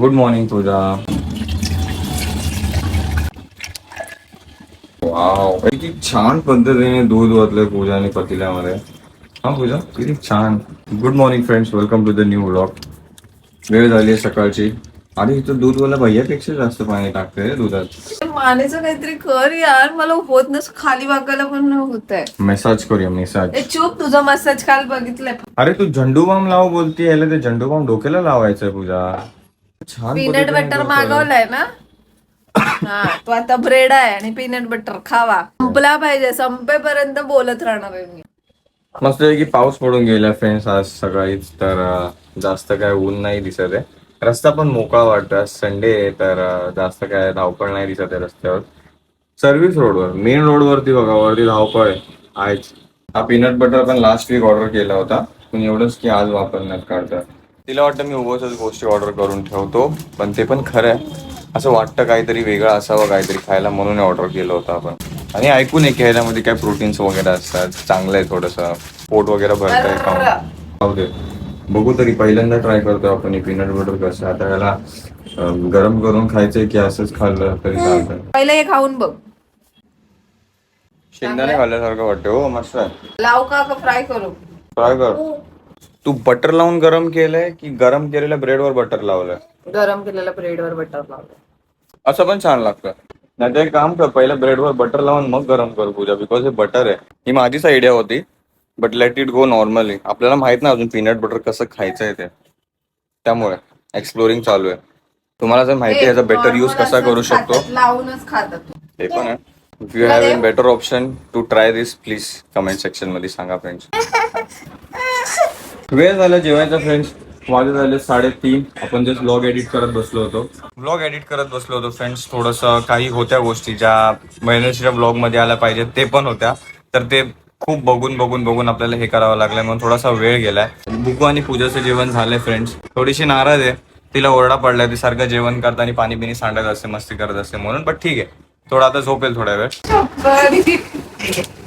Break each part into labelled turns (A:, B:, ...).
A: Good morning पूजा wow किती छान पद्धतीने दूध ओतलंय पूजा आणि पतिल्यामध्ये. हा पूजा? किती छान. Good morning friends welcome to the new blog वेळ झाली आहे सकाळची. आणि इथं दूधवाला भैयापेक्षा जास्त पाणी टाकते दुधात.
B: मानेचं काहीतरी कर यार. मला होत नस खाली वागायला पण होत आहे
A: मेसाज करूया मेसाज
B: चूप. तुझा मसाज काल बघितलंय.
A: अरे तू झंडू बाम लाव बोलती याला ते झंडू बाम डोक्याला लावायचंय पूजा. छान
B: पीनट बटर. मागवलाय ना? हा तो आता ब्रेड आहे आणि पीनट बटर खावा. संपला पाहिजे संपेपर्यंत बोलत राहणार आहे मी.
A: मस्त आहे की पाऊस पडून गेला फ्रेंड्स आज सकाळीच तर जास्त काय ऊन नाही दिसत आहे. रस्ता पण मोकळा वाटतो आज संडे आहे तर जास्त काय धावपळ नाही दिसत आहे रस्त्यावर. सर्व्हिस रोडवर मेन रोडवरती बघा वरती धावपळ आहे. आहेच हा पीनट बटर पण लास्ट वीक ऑर्डर केला होता. पण एवढंच की आज वापरण्यात काढतात. तिला वाटतं मी उगाच गोष्टी ऑर्डर करून ठेवतो पण ते पण खरं आहे. असं वाटतं काहीतरी वेगळं असावं काहीतरी खायला म्हणून ऑर्डर केलं होतं आपण. आणि ऐकून आहे की ह्याच्यामध्ये काय प्रोटीन्स वगैरे असतात? चांगलं आहे थोडंसं. पोट वगैरे भरतंय खाऊन. खाऊ दे. बघू तरी पहिल्यांदा ट्राय करतो आपण हे पीनट बटर कसं आता याला गरम करून खायचंय की असंच खाल्लं तरी चालतंय.
B: पहिले हे खाऊन बघ.
A: शेंगदाणे खाल्ल्यासारखं वाटतं हो मस्त आहे.
B: लाव का फ्राय करू?
A: ट्राय कर. तू बटर लावून गरम केलंय की गरम केलेल्या ब्रेडवर बटर लावलंय?
B: गरम केलेल्या ब्रेडवर बटर लावलं
A: असं पण छान लागतं. नाही एक काम कर पहिलं ब्रेडवर बटर लावून मग गरम कर पूजा बिकॉज हे बटर आहे. ही माझीच आयडिया होती but let it go normally आपल्याला माहीत नाही अजून पीनट बटर कसं खायचं आहे ते. त्यामुळे एक्सप्लोरिंग चालू आहे. तुम्हाला जर माहिती आहे याचा बेटर यूज कसा करू शकतो?
B: लावूनच खातात
A: ते पण आहे. If you have an better option to try this please comment सेक्शनमध्ये सांगा फ्रेंड्स वेळ झाला जेवायचा फ्रेंड्स वाजे झाले साडेतीन. आपण जस्ट ब्लॉग एडिट करत बसलो होतो. ब्लॉग एडिट करत बसलो होतो फ्रेंड्स थोडस काही होत्या गोष्टी ज्या महिन्याच्या ब्लॉगमध्ये आल्या पाहिजेत ते पण होत्या. तर ते खूप बघून बघून बघून आपल्याला हे करावं लागलंय. म्हणून थोडासा वेळ गेलाय. बुकू आणि पूजाचं जेवण झालंय फ्रेंड्स थोडीशी नाराज आहे. तिला ओरडा पडलाय ती सारखं जेवण करता आणि पाणी बिनी सांडत असते मस्ती करत असते म्हणून बट ठीक आहे. थोडा आता झोपेल थोड्या वेळ.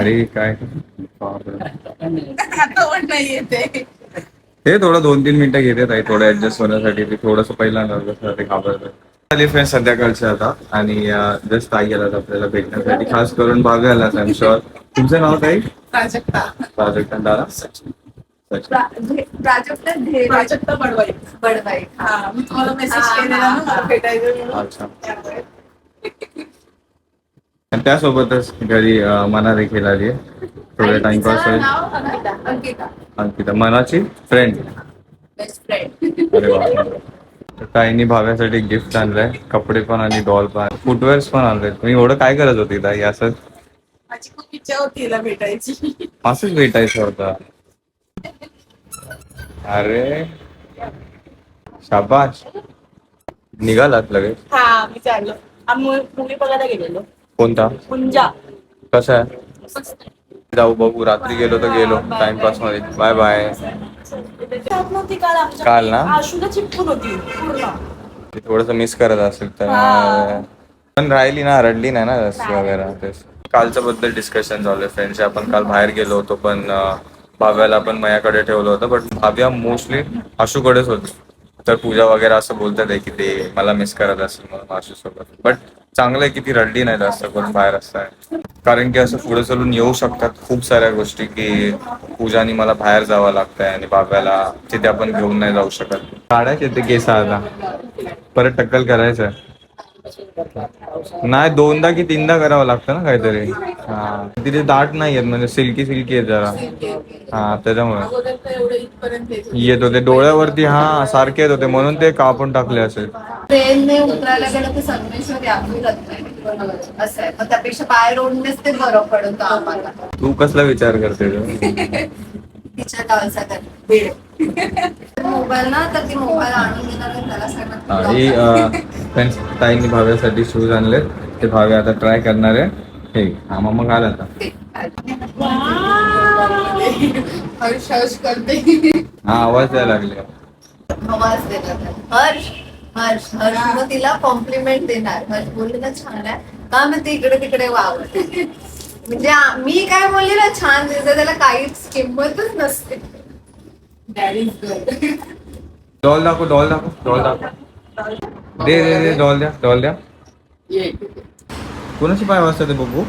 A: अरे काय? हे थोडं दोन तीन मिनिटं घेते ताई थोडं ऍडजस्ट होण्यासाठी. ते थोडंसं पहिला ते घाबरत आली फ्रेंड संध्याकाळचे आता. आणि जस्ट ताई गेलात आपल्याला भेटण्यासाठी खास करून बघायला आय एम शुअर तुमचं नाव ताई?
B: प्राजक्ता.
A: प्राजक्ता दादा?
B: प्राजक्ता
C: प्राजक्ता बडवाई.
B: बडवाई.
C: हा मी तुम्हाला मेसेज केलेला. भेटायचं.
A: आणि त्यासोबतच घरी मना देखील आली थोडं टाइमपास आहे
B: नाव अंकिता.
A: मनाची फ्रेंड ताईनी भाव्यासाठी गिफ्ट आणलंय. कपडे पण आणि डॉल पण. फुटवेअर्स पण आणले तुम्ही एवढं काय करत होती ताई? असंच
C: माझी खूप इच्छा होती हिला भेटायची.
A: असंच भेटायचं होतं. अरे. शाबाश निघालात लगेच.
C: हा मी चाललो. आम्ही मूवी बघायला गेलेलो.
A: कोणता?
C: कुंजा
A: कसं आहे? जाऊ बघू. रात्री गेलो तर गेलो. टाइमपासमध्ये. बाय बाय
C: नव्हती काल आमच्या
A: काल ना?
C: आशुला चिपकून होती. पूर्ण.
A: थोडस मिस करत असेल तर.
C: हा.
A: पण राहिली ना रडली नाही ना जास्त वगैरे तेच कालच्या बद्दल डिस्कशन आहे फ्रेंड्स आपण काल बाहेर गेलो होतो पण अं, भाव्याला पण मयाकडे ठेवलं होतं. बट भाव्या मोस्टली आशूकडेच होती. तर पूजा वगैरे असं बोलतात आहे की ते मला मिस करत असेल म्हणून आशू सोबत. बट चांगलं आहे की ती रडली नाही जास्त कोण बाहेर असताय कारण की असं पुढे चालून येऊ शकतात खूप साऱ्या गोष्टी की पूजानी मला बाहेर जावं लागतंय आणि बाब्याला तिथे आपण घेऊन नाही जाऊ शकत. काढायचे ते केस आता? परत टक्कल करायचं नाही दोनदा की तीनदा करावं लागतं ना काहीतरी. हा. तिथे दाट नाही येत म्हणजे सिल्की सिल्की आहे जरा. हा त्याच्यामुळे.
C: येत होती.
A: डोळ्यावरती हा सारखे येत होते. म्हणून ते कापून टाकले असेल
B: ट्रेनने उतरायला गेलं तर संगमेश्वर यावं लागतं असं आहे. मग त्यापेक्षा बाहेर ओढणेच ते बरं पडतं आम्हाला.
A: तू कसला विचार करते?
B: तिच्या गावचा मोबाईल ना तर ती मोबाईल आणून देणार त्याला
A: फ्रेंड्स ताईंनी भाव्यासाठी शूज आणले ते भाव्या आता ट्राय करणार आहे हे हा मग मग आला आता.
B: हर्ष हर्ष करते.
A: हा आवाज द्यायला लागले.
B: आवाज देणार हर्ष हर्ष हर्ष मग तिला कॉम्प्लिमेंट देणार. हर्ष बोलले ना छान आहे. का मग ती इकडे तिकडे वावरते म्हणजे आ- मी काय बोलली ना छान दिसते त्याला काहीच किंमतच नसते.
A: डॉल दाखव डॉल दाखव डॉल दाखव. दे दे दे डॉल द्या डॉल द्या कोणाची पाय वाजता ते बघू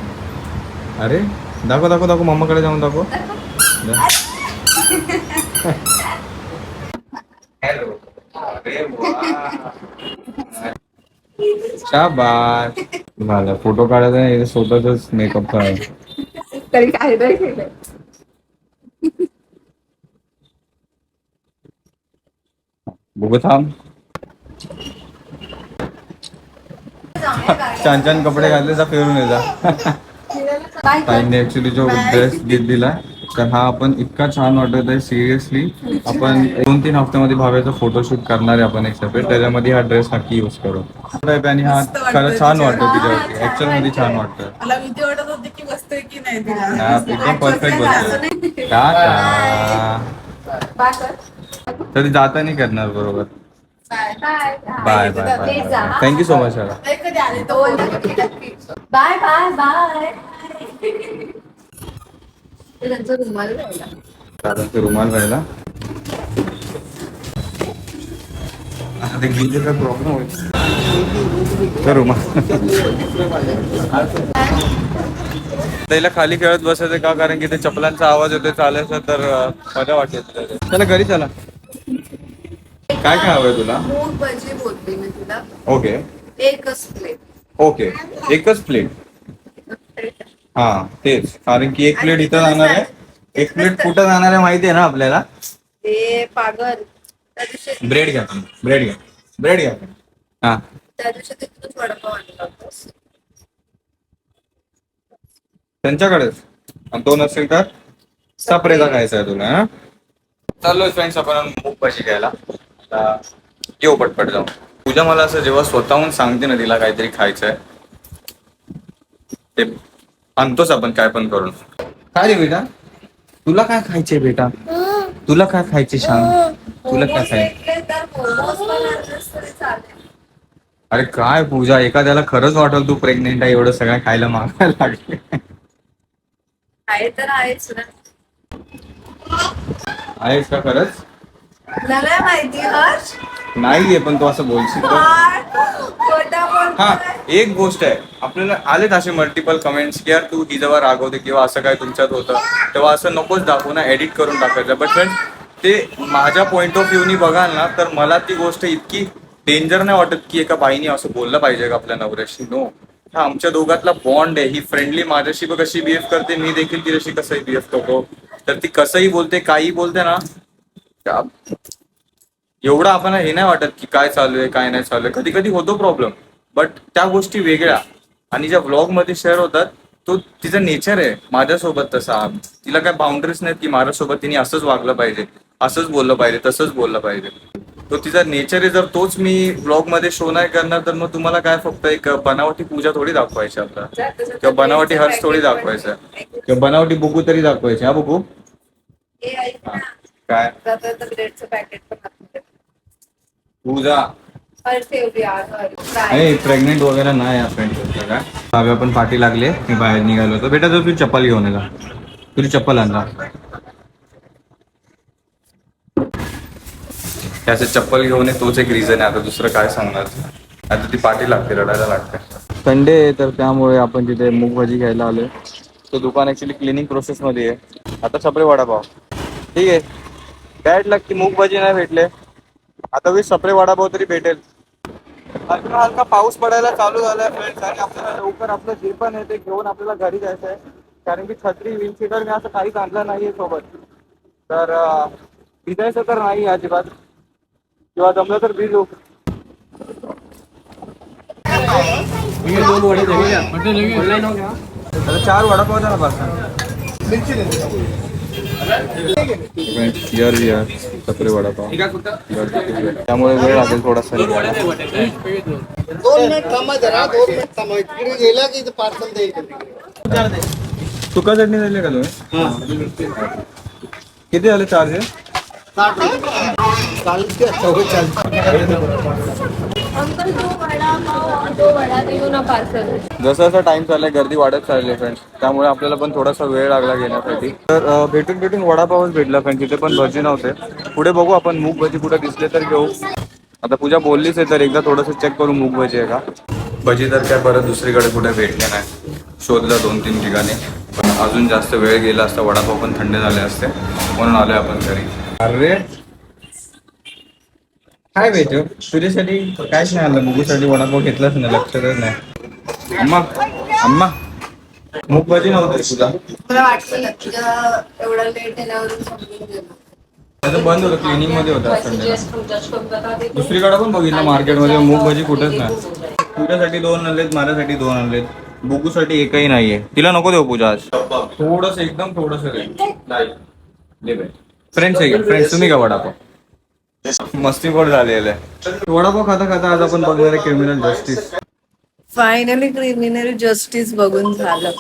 A: अरे दाखव दाखव दाखव मम्माकडे जाऊन दाखव द्या. हॅलो। अरे वा. शाबास झालं फ़ोटो काढायचा नाही स्वतःच मेकअप करायचा
B: तरी काय नाही केलंय.
A: बघू थांब। छान छान कपडे घातले जा फिरून ये? ताईने ऍक्च्युली जो ड्रेस गिफ्ट दिला तर हा आपण इतका छान वाटत आहे सिरियसली आपण दोन तीन हफ्त्यामध्ये भाव्याचा फोटोशूट करणार आहे आपण एक सेपरेट त्याच्यामध्ये हा ड्रेस नक्की यूज करू. आणि हा खरं छान वाटतो
C: तिच्यावर.
A: तिच्यावरती. ऍक्च्युअलमध्ये छान वाटतं
C: की की
A: हा, एकदम परफेक्ट
B: कर.
A: तरी जाता नाही करणार बरोबर.
B: Bye
A: bye bye. Thank you so much
B: bye bye bye. त्यांचा रुमाल राहिला
A: रुमाल ते प्रॉब्लेम होईल? तर रुमाल. त्याला खाली खेळत बसायचं का? कारण की ते चपलांचा आवाज येतोय चालायचं तर मजा वाटेल चला घरी चला. काय काय हवंय तुला?
B: मूग भजी बोलते मी तुला.
A: ओके.
B: एकच प्लेट.
A: ओके. एकच प्लेट. हा तेच. कारण की एक प्लेट इथं जाणार आहे. एक प्लेट कुठं जाणार आहे माहिती आहे ना आपल्याला?
B: ते पागल. त्या दिवशी
A: ब्रेड घ्या ब्रेड घ्या. ब्रेड घ्या हा.
B: त्या दिवशी तिथूनच वडापाव आणला होतास
A: त्यांच्याकडेच आणि दोन असेल तर? सपरेचा खायचा आहे तुला हा? चाललोय फ्रेंड्स आपण मूग भाजी घ्यायला. आता येऊ पटपट जाऊ पूजा मला असं जेव्हा स्वतःहून सांगते ना तिला काहीतरी खायचंय ते आणतोच आपण काय पण करून. काय रे बेटा? तुला काय खायचंय बेटा? तुला काय खायचे सांग. तुला काय खायचं
B: चालेल
A: अरे काय पूजा एखाद्याला खरंच वाटल तू प्रेग्नेंट आहे एवढं सगळं खायला मागायला लागले.
B: आहे तर आहेच ना.
A: आहेस का खरंच?
B: तुला नाही माहिती हर्ष?
A: नाहीये पण तू असं बोलशील तर.
B: खोटा
A: हा
B: बोलतोय
A: एक गोष्ट आहे. आपल्याला आलेत असे मल्टिपल कमेंट्स की यार तू ही जेव्हा रागवते किंवा असं काय तुमच्यात होतं. तेव्हा असं नकोच दाखवू ना एडिट करून टाकायचं. बट फ्रेंड ते माझ्या पॉइंट ऑफ व्ह्यूनी बघाल ना तर मला ती गोष्ट इतकी डेंजर नाही वाटत की एका बाईने असं बोललं पाहिजे का आपल्या नवऱ्याशी? नो हा आमच्या दोघातला बॉन्ड आहे. ही फ्रेंडली माझ्याशी बघ कशी बिहेव करते. मी देखील तिच्याशी कसंही बिहेव करतो. तर ती कसंही बोलते काही बोलते ना एवढं आपण हे नाही वाटत की काय चालू आहे काय नाही चालू आहे. कधी कधी होतो प्रॉब्लेम बट त्या गोष्टी वेगळ्या. आणि ज्या व्लॉगमध्ये शेअर होतात तो तिचं नेचर आहे माझ्यासोबत तसा. तिला काय बाउंड्रीज नाहीत की माझ्यासोबत तिने असंच वागलं पाहिजे असंच बोललं पाहिजे तसंच बोललं पाहिजे. तो तिचा नेचर आहे जर तोच मी व्लॉगमध्ये शो नाही करणार तर मग तुम्हाला काय फक्त एक बनावटी पूजा थोडी दाखवायची आपला किंवा बनावटी हर्ष थोडी दाखवायचं. किंवा बनावटी बुगू तरी दाखवायची. हा बुगू
B: हे
A: काय?
B: ब्रेडचं पॅकेट पण. Fry.
A: नाही प्रेग्नेंट वगैरे नाही या फ्रेंड काय भाव्या पण पाठी लागले मी बाहेर निघालो होतो. बेटा तर तू चप्पल घेऊन येला तुझी चप्पल आणला त्याचं चप्पल घेऊन ये तोच एक रिझन आहे. आता दुसरं काय सांगणार आता ती पाठी लागते रडायला लागते. संडे तर त्यामुळे आपण तिथे मूग भाजी घ्यायला आलोय. तो दुकान ऍक्च्युली क्लिनिंग प्रोसेस मध्ये आहे. आता सपरे वडापाव. ठीक आहे. बॅड लक की मूग भाजी नाही भेटले. आता वी सपरे वडापाव तरी भेटेल. हलका हलका पाऊस पडायला चालू झालाय फ्रेंड्स आणि आपल्याला लवकर आपलं जे पण आहे ते घेऊन आपल्याला घरी जायचं आहे. कारण की छत्री विंड सीटर मी असं काहीच आणलं नाहीये सोबत. तर भिजायचं तर नाही अजिबात. किंवा जमलं तर भिजू चार वडापाव द्या ना बस. यार यार सपरे वडापाव. त्यामुळे वेळ
D: दोन मिनिट जरा दोन मिनिट तिकडे गेला की पार्सल
A: चटणी का तुम्ही? किती झाले चार्ज?
D: साठ रुपये चाळीस ते चौवेचाळीस
B: अंकल तो वडा पाव वडा देऊ ना पार्सल
A: जसं जसं टाइम चाललाय गर्दी वाढत चालली फ्रेंड्स त्यामुळे आपल्याला पण थोडासा वेळ लागला घेण्यासाठी. तर भेटून भेटून वडापावच भेटला फ्रेंड्स तिथे पण भजी नव्हते. पुढे बघू आपण मूग भजी कुठे दिसले तर घेऊ. आता पूजा बोललीच आहे तर एकदा थोडंसं चेक करू मूग भजी आहे का? भजी तर काय परत दुसरीकडे कुठे भेटले नाही. शोधलं दोन तीन ठिकाणी. पण अजून जास्त वेळ गेला असता वडापाव पण थंड झाले असते. म्हणून आलोय आपण घरी. अरे काय भेटू? तुझ्यासाठी काहीच नाही आलं. मुगूसाठी वडापाव घेतलाच नाही. लक्षातच नाही. अम्मा अम्मा. मूग भाजी नव्हती तुझा
B: मला वाटलं तुझ्या एवढा लेट येण्यावरून समजून गेलं.
A: त्याचं बंद होतं. क्लिनिंगमध्ये होतं संडेला दुसरीकडे पण बघितलं मार्केटमध्ये मूग भाजी कुठेच नाही. तुझ्यासाठी दोन आणलेत माझ्यासाठी दोन आणलेत. बुगूसाठी एकही नाहीये. तिला नको देऊ पूजा आज. थोडस एकदम थोडस फ्रेंड्स आहे. फ्रेंड्स तुम्ही का वडापाव? मस्तीखोर झालेलं आहे. वडापाव खाता खाता आज आपण बघणार आहे criminal justice
B: finally criminal justice बघून झालं.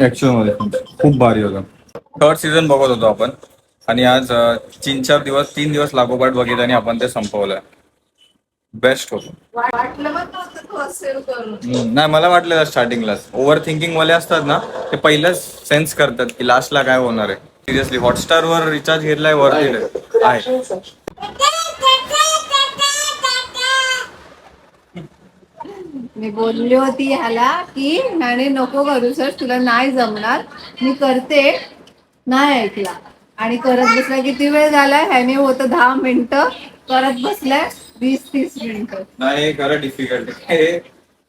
A: ऍक्च्युअलमध्ये खूप भारी होतं. थर्ड सीझन बघत होतो आपण. आणि आज अं, तीन चार दिवस तीन दिवस लागोपाठ बघितलं आणि आपण ते संपवलंय. बेस्ट होतं.
B: वाटलं पण नव्हतं तू असेल करून.
A: हम्म, नाही मला वाटलं स्टार्टिंगलाच ओव्हर थिंकिंग वाले असतात ना ते पहिलंच सेन्स करतात की लास्टला काय होणार आहे. सिरियसली हॉटस्टार वर रिचार्ज घेतलाय वरती आहे.
B: मी बोलली होती ह्याला की ह्याने नको करू सर तुला नाही जमणार. मी करते. नाही ऐकला. आणि करत बसला किती वेळ झालाय? ह्याने होतं दहा मिनिटं. करत बसलाय वीस तीस मिनिटं.
A: नाही हे खरं डिफिकल्ट हे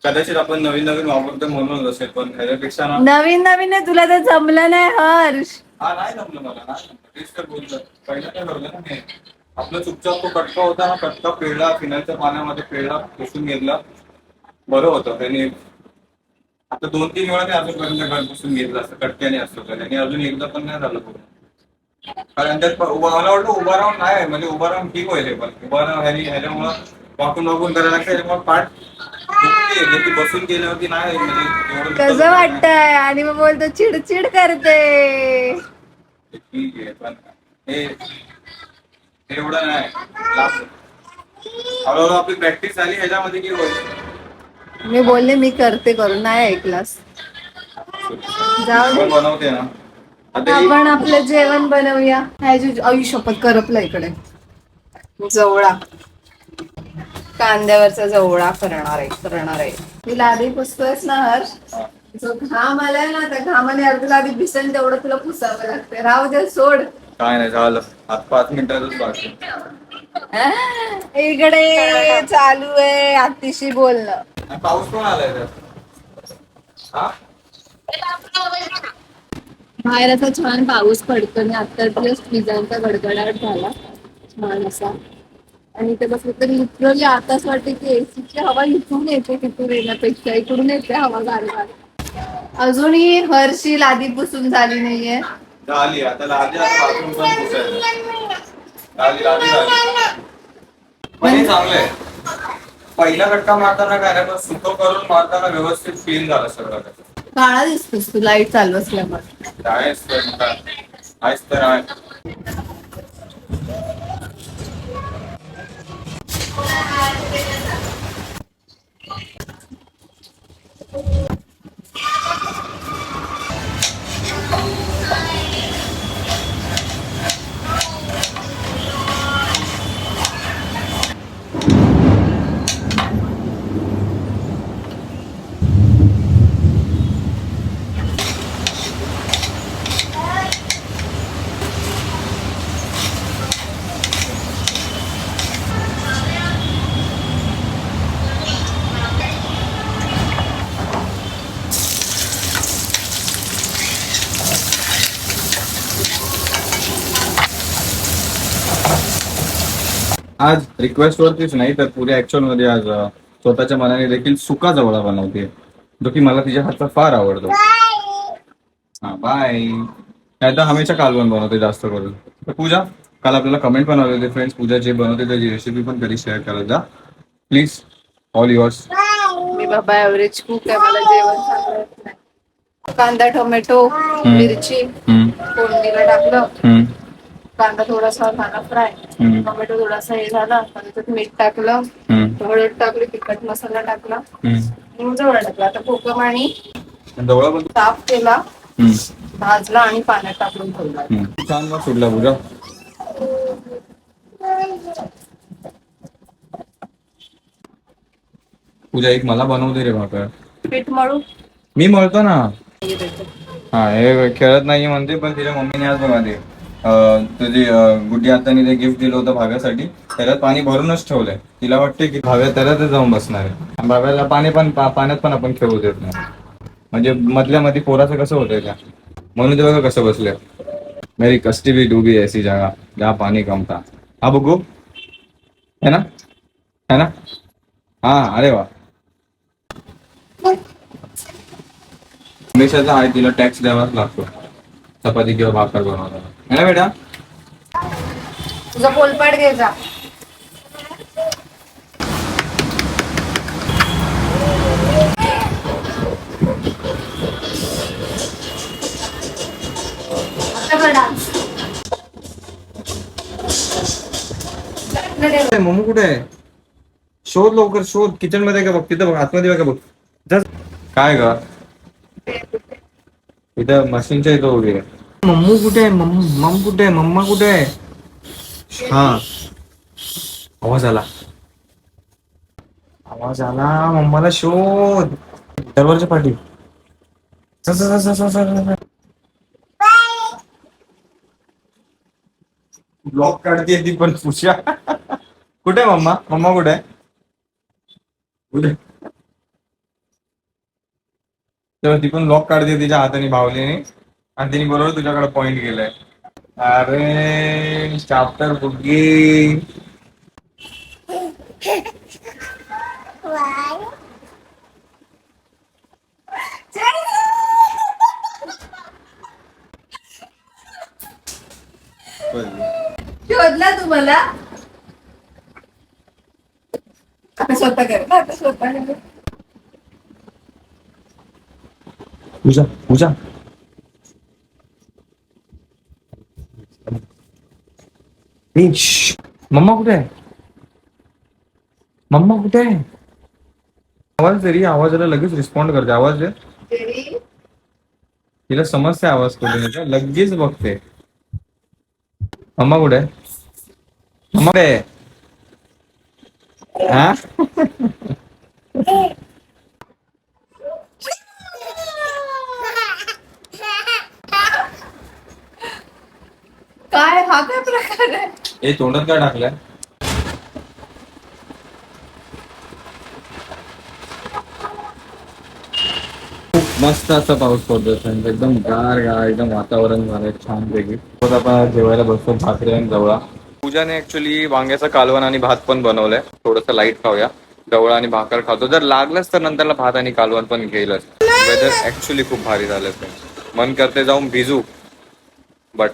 A: कदाचित आपण नवीन नवीन वापरतो म्हणून असेल पण ह्याच्यापेक्षा ना
B: नवीन नवीन आहे, तुला तर जमलं नाही हर्ष.
A: हा नाही जमलं मला नाही जमलं. तेच तर बोललं. पहिलं काय करलं ना मी. आपलं चुपचाप तो कटका होता ना कटका पिळला फिनालच्या पाण्यामध्ये पिळला पुसून घेतला. बरं होतं त्याने आता दोन तीन वेळा ते अजूनपर्यंत घर पुसून घेतलं असतं कटक्याने असतं आणि अजून एकदा पण नाही झालं पूर्ण कारण त्यात मला वाटतं उभा राहून नाही म्हणजे उभा राहून ठीक होईल पण. उभा राहून ह्यानी ह्याच्यामुळं वाकून वाकून करायला लागतं त्याच्यामुळे पाठ दुखते. बसून गेल्यावरती नाही म्हणजे एवढं
B: कसं. वाटतंय? आणि मग बोलतो चिडचिड करते.
A: ठीक आहे पण हे एवढं नाही. हळूहळू आपली प्रॅक्टिस झाली ह्याच्यामध्ये की होईल?
B: मी बोलले मी करते करून. नाही ऐकलास. जाऊ दे.
A: बनवते ना. आता ही-
B: आपण आपलं जेवण बनवूया. आयुष्यपत करपला इकडे. जवळा. कांद्यावरचा जवळा करणार आहे करणार आहे. तुला आधी पुसतोयस ना हर्ष?
A: हा.
B: जो घाम आलाय ना त्या घामाने अर्ध तुला आधी भिसेल तेवढं तुला पुसावं लागतं राहू दे सोड.
A: काय नाही झालं. आता पाच मिनिटातच बाकी
B: इकडे चालू आहे अतिशी बोलणं.
A: आणि पाऊस पण आलाय त्यात. हा?
B: बाहेर असा छान पाऊस पडतो आणि आता दिवस विजांचा गडगडाट झाला. छान असा. आणि ते बस तर लिटरली आता असं वाटतं की एसीची हवा इथून येते तिथून येण्यापेक्षा. इकडून येते हवा गारगार. अजूनही हरशी लादी पुसून झाली नाहीये.
A: झाली आता लादी आता बाथरूम पण पुसायचं लादी लादी झाली पण हे चांगलं आहे. पहिला कटका मारताना काय नाही पण सुतो करून मारताना व्यवस्थित फील झालं सगळं.
B: काळा दिसतोस तू लाइट चालू असल्यामुळे.
A: तर मग काय. आहेच तर आहे. आज रिक्वेस्ट वरतीच नाही तर पुढे ऍक्च्युअल मध्ये आज अं, स्वतःच्या मनाने देखील सुका जवळा बनवते जो की मला तिच्या हातचा फार आवडतो. हा बाय नाही तर हमेशा कालवण बनवते जास्त करून. तर पूजा काल आपल्याला कमेंट पण आले होते फ्रेंड्स पूजा जे बनवते त्याची रेसिपी पण कधी शेअर करत जा. प्लीज़ ऑल युअर्स
B: मी बाबा एव्हरेज कुक आहे मला जेवण चांगलं येत नाही. कांदा टोमॅटो मिरची फोडणीला टाकलं. कांदा थोडासा झाला फ्राय टोमॅटो थोडासा हे झाला त्याच्यात मीठ टाकलं हळद टाकली तिखट मसाला टाकला आणि जवळ टाकला. आता कोकम आणि
A: जवळ पण
B: साफ केला भाजला आणि पाण्यात टाकून ठेवला.
A: छान मग सुटला पूजा. पूजा एक मला बनवते रे भाकर.
B: पीठ मळू?
A: मी मळतो ना. हा हे खेळत नाही म्हणते पण तिच्या मम्मीने आज बघा ते तुझी गुड्डी आत्याने ते गिफ्ट दिलं होतं भाव्यासाठी त्याच्यात पाणी भरूनच ठेवलंय. तिला वाटते की भाव्या त्याच्यातच जाऊन बसणार आहे. भाव्याला पाणी पण पाण्यात पण आपण खेळू देत नाही. म्हणजे मधल्या मध्ये पोराचं कसं होतंय त्या? म्हणून ते बघा कसं बसले. मेरी कष्टी भी डूबी ऐसी जगा जहाँ पाणी कमता. हा बघू. है ना? है ना? हा अरे वा. हमेशाचा आहे तिला टॅक्स द्यावाच लागतो. चपाती किंवा भाकर बनवायला ना बेटा?
B: तुझा पोलपाट घ्यायचा dance.
A: कुठे आहे? मोमो कुठे आहे? शोध लवकर शोध. किचनमध्ये का बघ? तिथं बघ आतमध्ये बघा? बघ. काय ग? इथं मशीनच्या इथं उभी आहे. मम्मू कुठे? आहे मम्मू मम कुठे? आहे मम्मा कुठे? आहे हा. आवाज आला. आवाज आला. मम्माला शोध. दरवाजा पाठी. जा, जा, जा, जा, जा, जा, जा. ब्लॉक काढते ती पण पुष्या कुठे मम्मा? मम्मा कुठे? कुठे? ती पण लॉक काढते तिच्या हाताने भावलीने. आणि तिने बरोबर तुझ्याकडे पॉइंट केलाय. अरे चाप्टर बुग्गी
B: शोधला तुम्हाला? आता स्वतः कर. ना आता स्वतः कर.
A: पूजा पूजा ए, श्श. मम्मा कुठे आहे मम्मा कुठे आहे आवाज तरी आवाजाला लगेच रिस्पॉन्ड करते आवाज तिला समजते आवाज कुठे लगेच बघते मम्मा कुठे आहे मम्मा कुठे हा
B: काय? हा काय प्रकार आहे?
A: हे तोंडात काय टाकलंय? खूप मस्त असा पाऊस पडतो एकदम गार गार एकदम वातावरण झालंय छान पैकी. आपण जेवायला बसतो भाकरी आणि जवळा पूजाने ऍक्च्युली वांग्याचं कालवण आणि भात पण बनवलंय. थोडस लाइट खाऊया. जवळा आणि भाकर खातो. जर लागलंच तर नंतरला भात आणि कालवण पण घेईलच. वेदर ऍक्च्युली खूप भारी झालं मन करते जाऊन भिजू. बट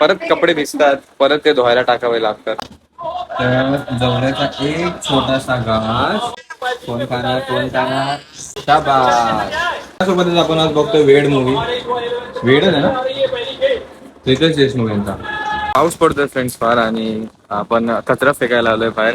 A: परत कपडे भिजतात परत ते धुवायला टाकावे लागतात. तर जवळचा एक छोटासा घास कोण खाणार कोण खाणार शाबास. आपण आज बघतोय वेड मूवी वेड आहे ना? रितेश देशमुखांचा पाऊस पडतोय फ्रेंड्स फार आणि आपण कचरा फेकायला आलोय बाहेर.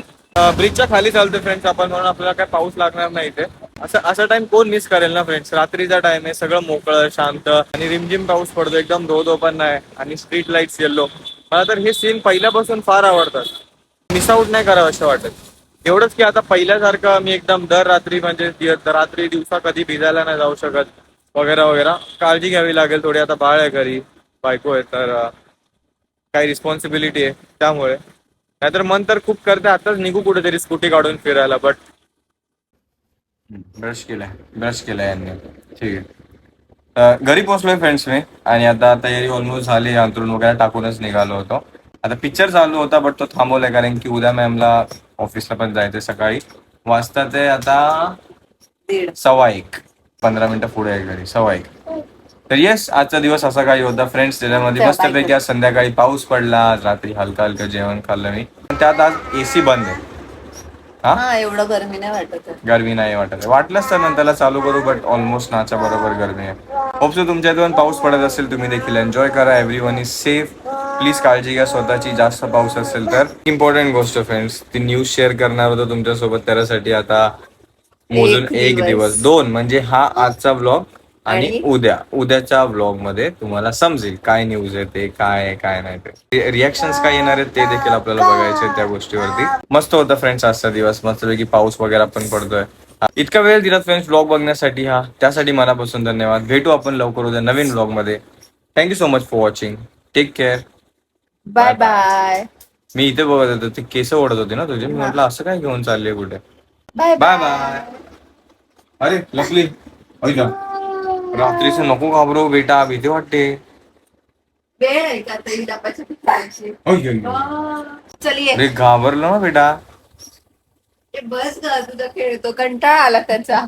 A: ब्रिजच्या खाली चालतोय फ्रेंड्स आपण म्हणून आपल्याला काय पाऊस लागणार नाही इथे. असं असा टाइम कोण मिस करेल ना फ्रेंड्स रात्रीचा टाइम आहे सगळं मोकळं शांत. आणि रिमझिम पाऊस पडतो एकदम धो धो पण नाही. आणि स्ट्रीट लाईट्स येल्लो मला तर हे सीन पहिल्यापासून फार आवडतात. मिस आउट नाही करावं असं वाटत. एवढंच की आता पहिल्यासारखं मी एकदम दर रात्री म्हणजे रात्री दिवसा कधी भिजायला नाही जाऊ शकत. वगैरे वगैरे. काळजी घ्यावी लागेल थोडी. आता बाळ आहे घरी. बायको आहे तर काही रिस्पॉन्सिबिलिटी आहे त्यामुळे. नाहीतर मन तर खूप करते. आताच निघू कुठेतरी स्कूटी काढून फिरायला. बट ब्रश केलाय. ब्रश केलाय यांनी. ठीक आहे. घरी पोहोचलोय फ्रेंड्स मी. आणि आता तयारी ऑलमोस्ट झाली. अंतरून वगैरे टाकूनच निघालो होतो. आता पिक्चर चालू होता बट तो थांबवलाय कारण की उद्या मॅमला ऑफिसला पण जायचं सकाळी. वाजता ते आता सव्वा एक. पंधरा मिनिटं पुढे आहे घरी. सव्वा एक. तर येस आजचा दिवस असा काही होता. फ्रेंड्स त्याच्यामध्ये
B: त्या
A: मस्तपैकी आज संध्याकाळी पाऊस पडला. आज रात्री हलका हलकं जेवण खाल्लं मी. त्यात आज एसी बंद आहे. हा?
B: एवढं गरमी नाही वाटत आहे.
A: गरमी नाही वाटत वाटलंच तर नंतरला चालू करू बट ऑलमोस्ट नाच्या बरोबर गरमी आहे. होपसो तुमच्या इथून पाऊस पडत असेल तुम्ही देखील एन्जॉय करा. Everyone is safe please काळजी घ्या स्वतःची जास्त पाऊस असेल तर. इम्पॉर्टंट गोष्ट फ्रेंड्स ती न्यूज शेअर करणार होतो तुमच्यासोबत. त्यासाठी आता मोजून
B: एक. दिवस.
A: दोन म्हणजे हा आजचा ब्लॉग आणि
B: आणि?
A: उद्या उद्याच्या ब्लॉगमध्ये तुम्हाला समजेल काय न्यूज आहे ते काय आहे काय नाही ते. रिॲक्शन्स काय येणार आहेत ते देखील आपल्याला बघायचे आहेत त्या गोष्टीवरती. मस्त होता फ्रेंड्स आजचा दिवस. मस्तपैकी पाऊस वगैरे पण पडतोय. इतका वेळ दिला फ्रेंड्स ब्लॉग बघण्यासाठी हा. त्यासाठी मनापासून धन्यवाद. भेटू आपण लवकर उद्या नवीन ब्लॉगमध्ये. Thank you so much for watching take care
B: bye bye
A: मी इथे बघत होतो ते केस ओढत होते ना तुझे. मी म्हटलं असं काय घेऊन चालले कुठे?
B: बाय
A: बाय बाय अरे ऐका रात्रीचं नको घाबरू बेटा भीती वाटते.
B: वेळ आहे का ही डब्याच्या पिठाची
A: ऐक, ऐक.
B: चल ये.
A: अरे घाबरलो ना बेटा.
B: ए, बस ग तुझा खेळतो कंटाळा आला त्याचा.